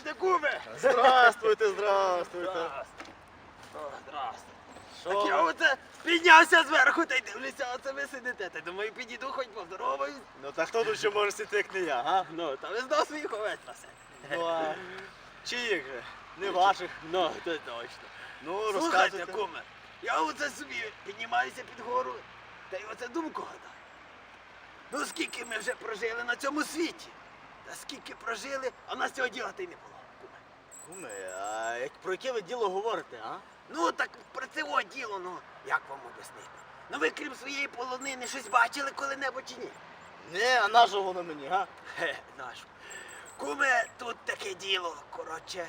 Здравствуйте, куме! Здравствуйте, здравствуйте. Здравствуйте. О, здравствуйте. Так я оце піднявся зверху та й дивлюся, оце ви сидите. Та думаю, підійду хоч поздороваюсь. Ну та хто тут ще може сидіти, як не я, га? Ну, та ви знов своїх овець пасе. Ну а чиїх же? Не ваших. Ну, то точно. Ну, Слухайте, розказуйте. куме, я оце собі піднімаюся під гору, та й оце думку гадаю. Ну скільки ми вже прожили на цьому світі? Та скільки прожили, а нас цього ділати й не було, куме. Куме, а як, про яке ви діло говорите, а? Ну так про це о діло, ну як вам об'яснити? Ну ви крім своєї полонини щось бачили коли-небудь чи ні? Не, а на воно мені, га? Хе, нашу. Куме, тут таке діло, коротше,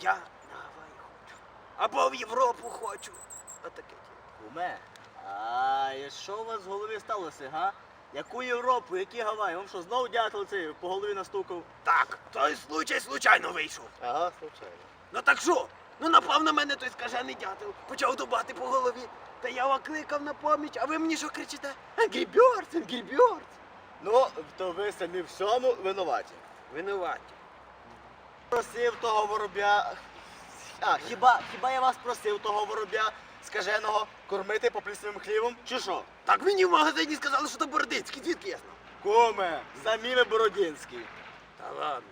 я на Гаваї хочу. Або в Європу хочу. Отаке діло. Куме, а що у вас в голові сталося, га? Яку Європу, які Гаваї? Вам що, знову дятел цей по голові настукав? Так, той случай случайно вийшов. Ага, случайно. Ну так що? Ну напав на мене той скажений дятел, почав дубати по голові. Та я окликав на поміч, а ви мені що кричите? Angry Birds. Ну, то ви самі в всьому винуваті. Винуваті. Просив того воробя. А, хіба, хіба я вас просив того воробя скаженого кормити поплісним хлібом? Чи що? Так мені в магазині сказали, що то Бородинський, звідки я знав? Куме, самі ви Бородінський. Та ладно.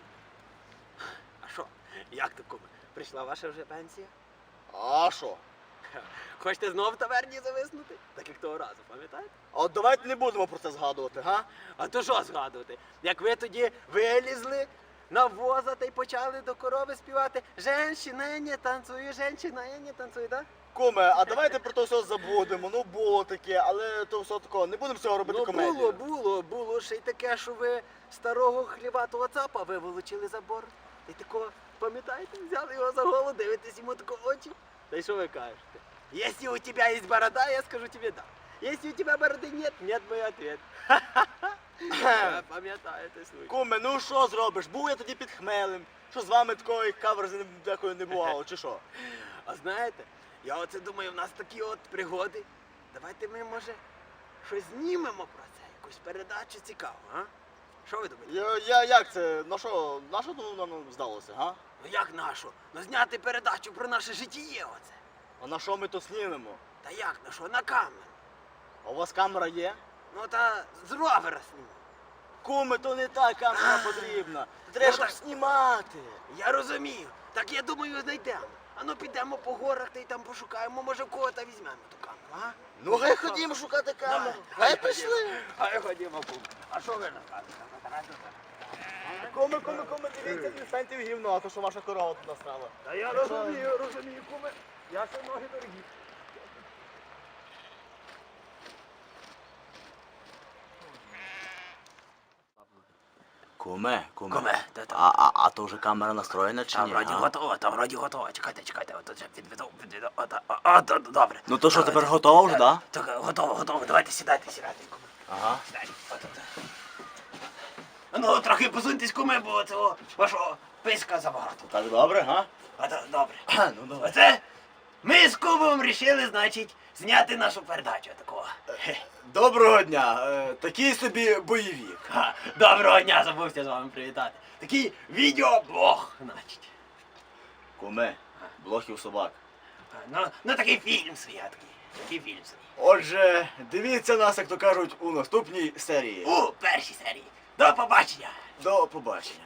А що? Як то куме? Прийшла ваша вже пенсія? А що? Хочете знов в таверні зависнути? Так як того разу, пам'ятаєте? А от давайте не будемо про це згадувати, га? А то що згадувати? Як ви тоді вилізли на воза та й почали до корови співати Женщина не танцює, женщина не танцює, так? Куме, а давайте про то все забудемо. Ну було таке, але то все такого. Не будемо з цього робити Ну комедію. було, було, було ще й таке, що ви старого хлібатого цапа виволочили за борт. Та й такого, пам'ятаєте, взяли його за голову, дивитесь йому тако в очі. Та й що ви кажете? Если у тебя есть борода, я скажу тебе да. Если у тебя бороды нет, нет мой ответ. Ви Пам'ятаєте случай? Куме, ну що зробиш? Був я тоді під хмелем. Що з вами такої каверзи не- декої не бувало, чи що? А знаєте, я оце думаю, в нас такі от пригоди. Давайте ми, може, щось знімемо про це, якусь передачу цікаву, а? Що ви думаєте? Я, я як це? На що? На що воно нам здалося, га? Ну як нашу? Ну зняти передачу про наше життєє оце. А на що ми то знімемо? Та як на що? На камеру. А у вас камера є? Ну та з ровера зніму. Куме, то не та камера потрібна. Треба Ну, щоб так. знімати. Я розумію. Так я думаю, знайдемо. А ну підемо по горах та й там пошукаємо, може в кого та візьмемо ту камеру, а? Ну хай ходімо шукати камеру. Ходімо. пішли. Хай ходімо, кум. А що ви розказуєте? Коми, коми, коми, дивіться, не станьте в гівно, а то що ваша корова тут насрала. Та я розумію, розумію, куме. Я ще ноги дорогі. Куме, Куме, де там? А, а, а то вже камера настроєна чи Там ні? вроді а? готово, там вроді готово. Чекайте, чекайте, от вже підведу, підведу. От, а, а, д- д- добре. Ну то що, Давайте. тепер готово вже, да? Так, готово, готово. Давайте сідайте, сідайте, куме. Ага. Сідайте. От, от. А Ну, трохи посуньтесь, куме, бо цього вашого писка забагато. Так добре, га? А то добре. Ну давай. Оце ми з Кубом рішили, значить, зняти нашу передачу такого. Доброго дня. Е, такий собі бойовик. Ха, Доброго дня, забувся з вами привітати. Такий відеоблог, значить. Куме, блохів собак. А, Ну, ну такий фільм свій, а такий. Такий фільм свій. Отже, дивіться нас, як то кажуть, у наступній серії. У першій серії. До побачення. До побачення.